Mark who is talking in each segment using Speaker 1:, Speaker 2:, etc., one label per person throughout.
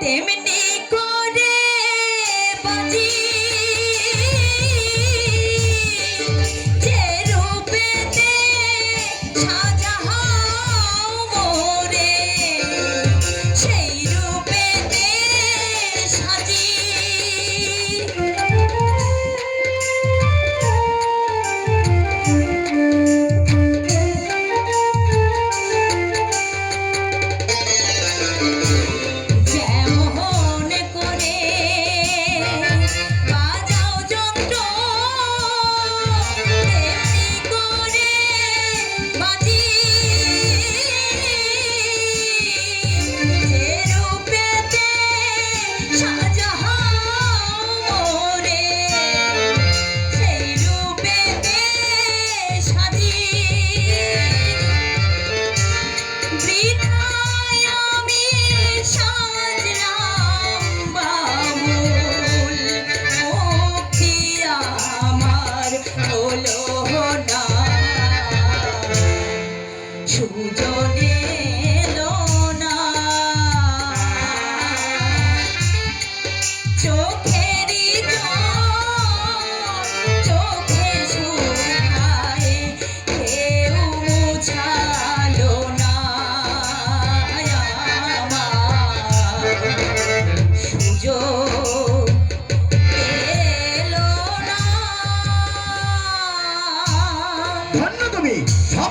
Speaker 1: তেমনি সুজনে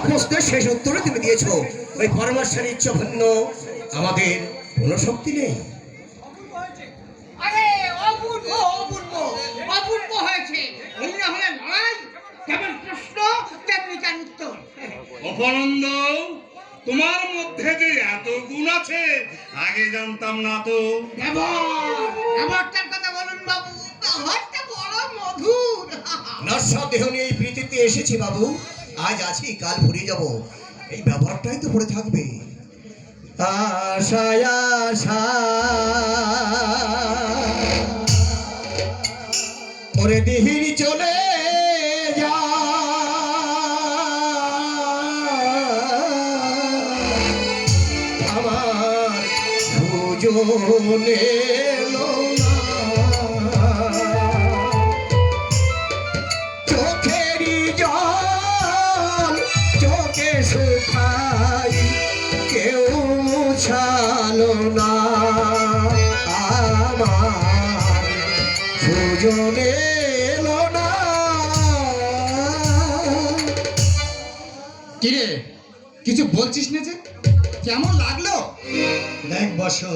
Speaker 1: প্রশ্নের শেষ উত্তরে তুমি দিয়েছ। ওই পরমাশার ইচ্ছা ভিন্ন আমাদের কোনো শক্তি নেই।
Speaker 2: আরে অপূর্ব অপূর্ব অপূর্ব হয়েছে। এই হলে নয় যেমন প্রশ্ন তেমনি তার উত্তর।
Speaker 3: অপনন্দ তোমার মধ্যে যে এত গুণ আছে আগে জানতাম না তো।
Speaker 2: কথা বলুন বাবু। বড় মধুর।
Speaker 1: নশ্বর দেহ নিয়ে এই পৃথিবীতে এসেছি বাবু। আজ আছি, কাল ফুরিয়ে যাব। এই ব্যবহারটাই তো পড়ে থাকবে। আশায় আশা ওরে চলে যা। আমার সুজনে শুকাই কেউ মুছালো না। আমার সুজনে এলো না।
Speaker 4: কিরে কিছু বলছিস না যে? কেমন লাগল?
Speaker 1: দেখ বসো